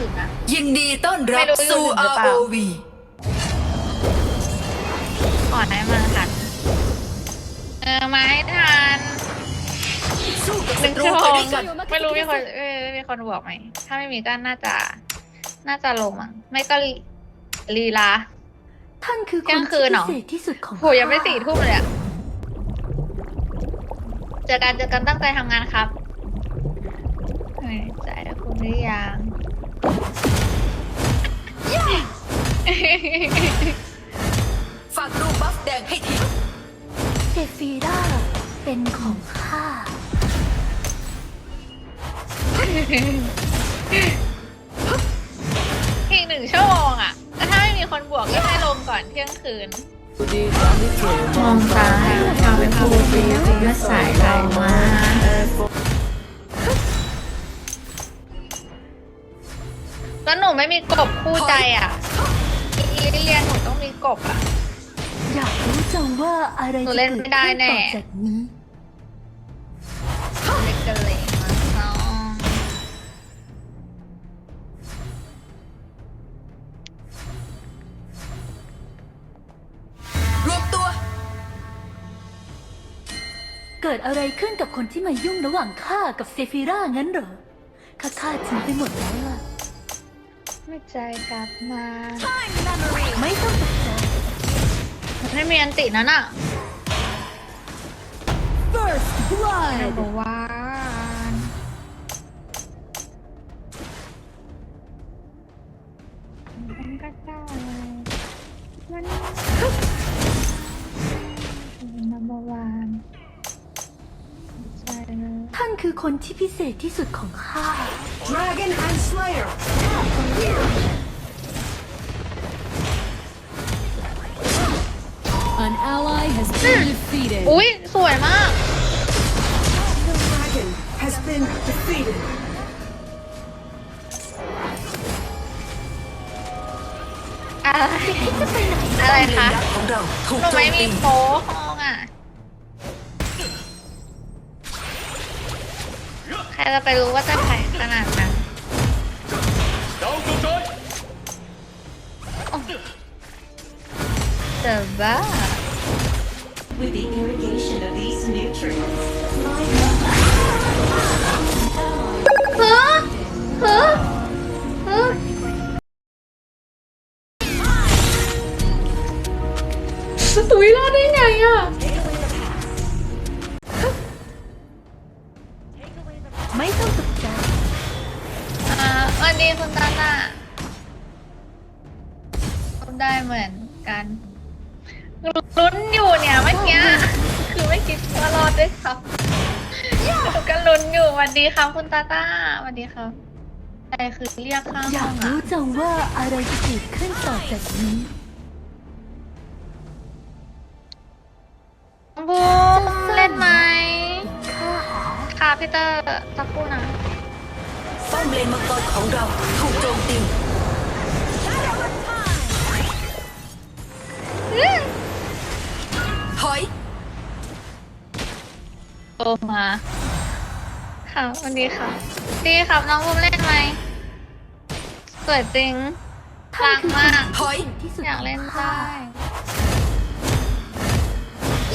ถึงอะยินดีต้อนรัไม่บรู้อยู่สู่ถึงหรือเปล่า ROV ก่อนให้มาทันเออมาให้ทันสู้กับหศันึ่งตรูชั่วโมไปงด้วยกัน ไม่รู้มีคนเออมีคนบอกไหม ถ้าไม่มีก็น่าจะ น่าจะลงมั้งไม่ก็ลีลีลา ท่านคือคเที่ยนงคืที่นเหรพิอ เศษที่สุดของโหยังไม่สี่ทุ่มเลยอะเจอกันเจอกันตั้งใจทำงานครับเฮ้ยใจคุณหรือยัง ฝากดูบัฟแดงให้ทีเซฟีราเป็นของข้า อีกหนึ่งชั่วโมงอะแต่ถ้าไม่มีคนบวกก็ให้ลงก่อนเที่ยงคืน มองตาให้ทำเป็นผู้ปีปีสายไหลมา แล้วหนูไม่มีกบคู่ใจอะอีเรียนหนูต้องมีกบอะ อยากรู้จังว่าอะไรหนูจะเล่นเกิดไม่ได้ขึ้นแน่ ต่อจากนี้ เล็กกันเลยมาน้องรวมตัว เกิดอะไรขึ้นกับคนที่มายุ่งระหว่างข้ากับเซฟีรางั้นเหรอข้าฆ่าทิ้งไปหมดแล้วล่ะ ไม่ใจกลับมา ไม่ต้องตกใจมันไม่มีอันตินั่นอะ First นั Blood บวานมันก็ได้มันนับวานใช่เลย ท่านคือคนที่พิเศษที่สุดของข้า Dragon and Slayer. An ally has been defeated. อุ้ยสวยมาก The dragon has been defeated. อะไรอะไรคะยักษ์ของเราถูกหนูโจไม่มมีตีโป๊ห้องอะ ครจะไปรู้ว่าจะแข็งขนาดนั้นเจอบ้า With the irrigation of these nutrients, เฮ้อเฮ้อเฮ้อตุยรอดได้ไงอะ เหมือนกันลุ้นอยู่เนี่ยเมื่อกี้คือไม่คิดว่ารอดด้วยครับหนูก็ลุ้นอยู่สวัสดีครับคุณตาตาสวัสดีครับอะไรคือเรียกข้างอยาห้อกงอะรู้จังว่าอะไรจะเกิดขึ้นต่อจากนี้ บูมเล่นไหมข้าหาค่ะพี่เตอร์สักครู่นะ ป้อมเลนมังกรของเราถูกโจมตี โอมา ค่ะสวันดีค่ะดีครับน้องบูมเล่นไหมสวยจริงท่ารันกคือคนมากถอยที่สุดอยากเล่นของได้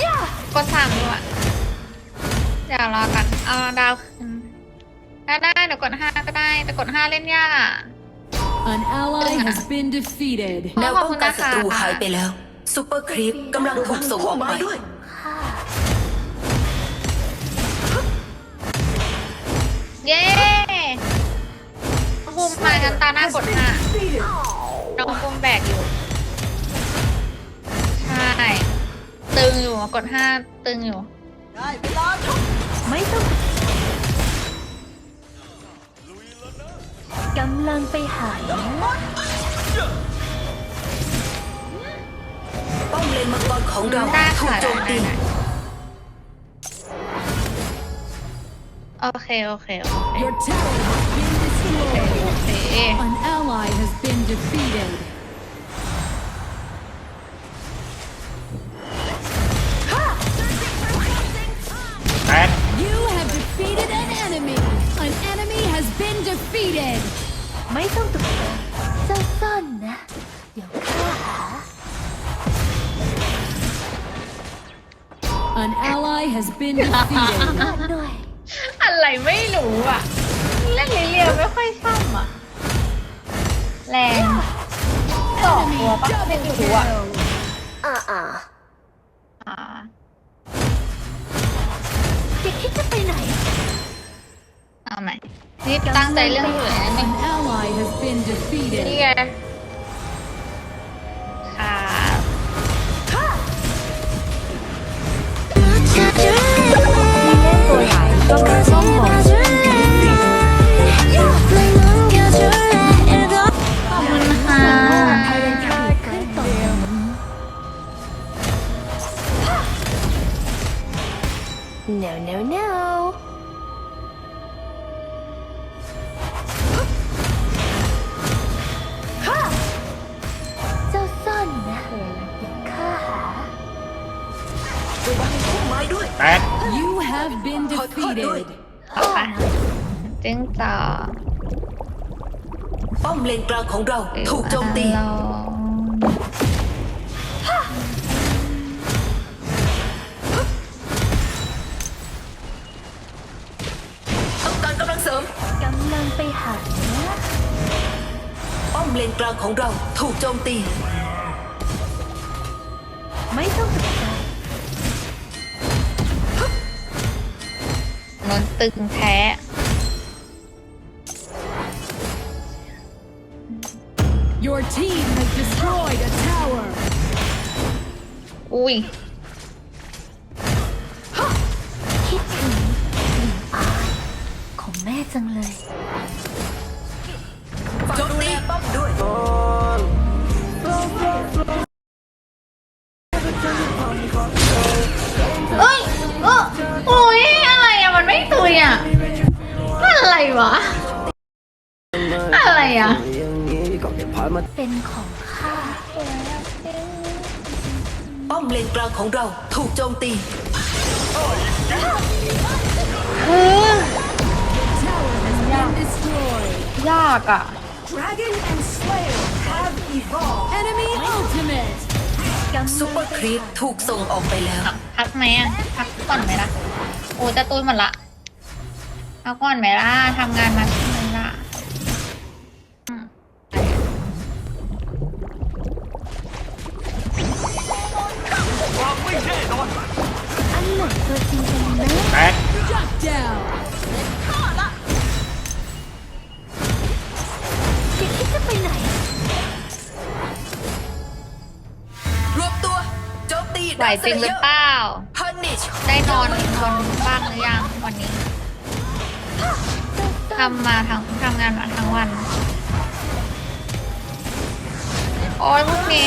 ข้ากดสามด้วยเดี๋ยวรอกันเอาดาวขึ้นได้ได้เดี๋ยวกดห้าก็ได้ แต่กดห้าเล่นยากอะ An ally has been defeated. แนวป้องกันศัตรูหายไปแล้วซูเปอร์ครีปกำลังถูกส่งออกไป ข้าเย้ภูมิมากันตาหน้ากดห้า Defeated. น้องภูมิแบกอยู่ ใช่ ตึงอยู่กดห้าตึงอยู่ไม่ต้องตกใจกำลังไปหานะป้อมเลนมังกรของเราได้ถูกค่ะโจมตีได้ โอเค โอเค โอเค Your tower has been destroyed. โอเค An ally has been defeated. You have defeated an enemy. An enemy has been defeated. ไม่ต้องตกใจเจ้าซ่อนนะ เดี๋ยวข้าหา An ally has been defeated. มาหน่อย อะไรไม่รู้อะ เล่นเรียวๆไม่ค่อยช่ำอะ แรงสองตัวปะไม่รู้อะอ่าอ่าอ่าจะคิดจะไปไหนเอาใหม่นี่ตั้งใจเรื่องอยู่เลยนะนี่ An ally has been นี่ defeated. ไง แตก You have been defeated. ต่อไปจึงต่อป้อมเลนกลางของเราถูกโจมตีลองต้องการกำลังเสริม กำลังไปหานะป้อมเลนกลางของเราถูกโจมตี ไม่ต้องตกใจ นนตึงแท้ Your team has destroyed a tower. อุ้ยคิดถึงกลิ่นอายของแม่จังเลย โจมตีป้อมด้วย วะ อะไรอะเป็นของข้าป้อมเลนกลางของเราถูกโจมตี Been destroyed. ยากอะ Dragon and Slayer have evolved. Enemy ultimate. ซูเปอร์ครีปถูกส่งออกไปแล้ว พักไหมอะพักก่อนไหมล่ะ โอ้จะตุยหมดละ พักก่อนไหมล่ะทำงานมาชั่วโมงละอืมอันไหนตัวจริงกันนะแตก Shut down. จะคิดจะไปไหนรวมตัวโจมตีไหวจริงหรือเปล่าพันนิชได้นอนนอนบ้างหรือยังวันนี้ ทำมาทั้งทำงานมาทั้งวัน โอ้ยพวกนี้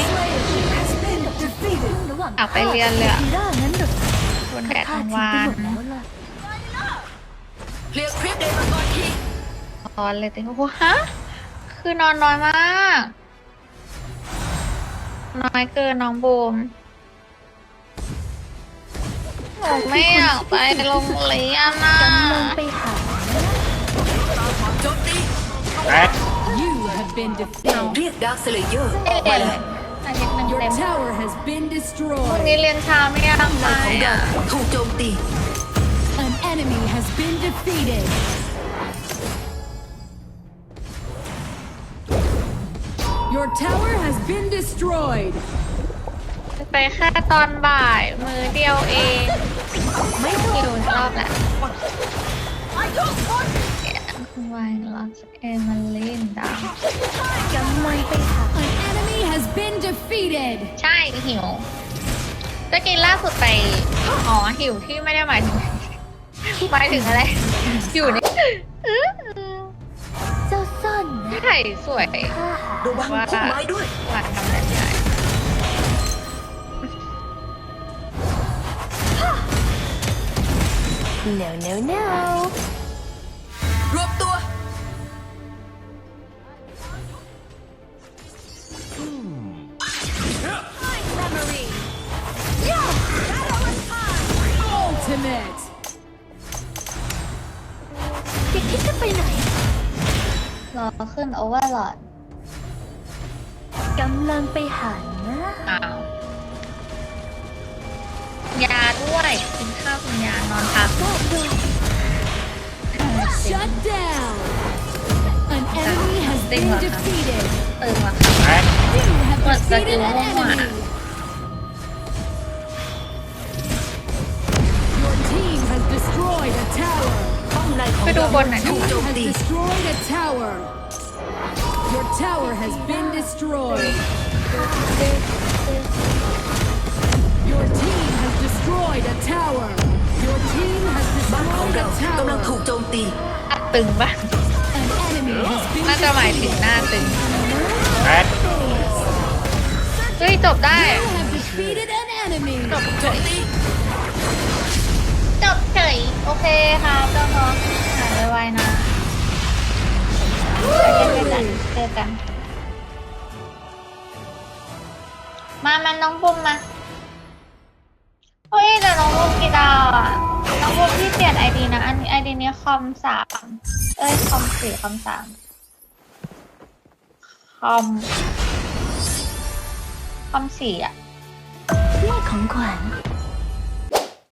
อยากไปเรียนเลยอะบนแดดทั้งวันนอนเลยแต่โอ้โหฮะ คือนอนน้อยมาก น้อยเกินน้องบูมผมไม่อยากไปโรงเรียนนะ แตก You have been defeated. เรียกดาร์คสเลเยอร์ไม่ออกเรีมายนเลแล้ยวอาทิตย์หนึ่ง Your เต็ม tower has been พรุ่ง destroyed. นี้เรียนเช้าไม่อยากไปของเราอะถูกโจมตี An enemy has been defeated. Your tower has been destroyed. ไปแค่ตอนบ่ายมือเดียวเอง ไม่คิวรอบแหละ วายลอสเอมาลินดากำลังไปหา An enemy has been defeated. ใช่หิวจะกินล่าสุดไปอ๋อหิวที่ไม่ได้หมายถึงหมายถึงอะไรอยู่ในอื้อเจ้าซ่อนนะถ่ายสวยข้าหาระวังพุ่มไม้ด้วยหวานทำแบบนี้เนวเนวเนวรวมตัว Ultimate. จะคิดจะไปไหนรอรอขึ้นโอเวอร์ลอดกำลังไปหานะอ้าวยาด้วยกินข้าวกินยานอนพัก Shut down. An enemy has Tinh been hoạt hả? defeated. ตึงว่ะค่ะ You have What, the defeated an Duma? enemy. Your team has destroyed a tower. ป้อมในของ ไปดู เรา บนหน่อย ถูกโจม Has ตี destroyed a tower. Your tower has been destroyed. Your team has destroyed a tower. Your team has บ้านของ destroyed เรา a กำลัง tower. ถูกโจมตีตึงปะ An enemy has been น่าจะหมายถึงหน้าตึงเฮ้ย จบได้ You have defeated an enemy. โจมตีจบเฉยโอเคครับเจ้าน้องหายไวๆนะไปเล่นด้วยกันเจอกัน มามันน้องบุ้มมาเฮ้ยแต่ น้องบุ้มกี่ดาวอะน้องบุ้มที่เปลี่ยนไอดีนะ อันนี้ไอดีนี้คอมสามเอ้ยคอมสี่คอมสามคอมคอมสี่อะไม่ของขวัญ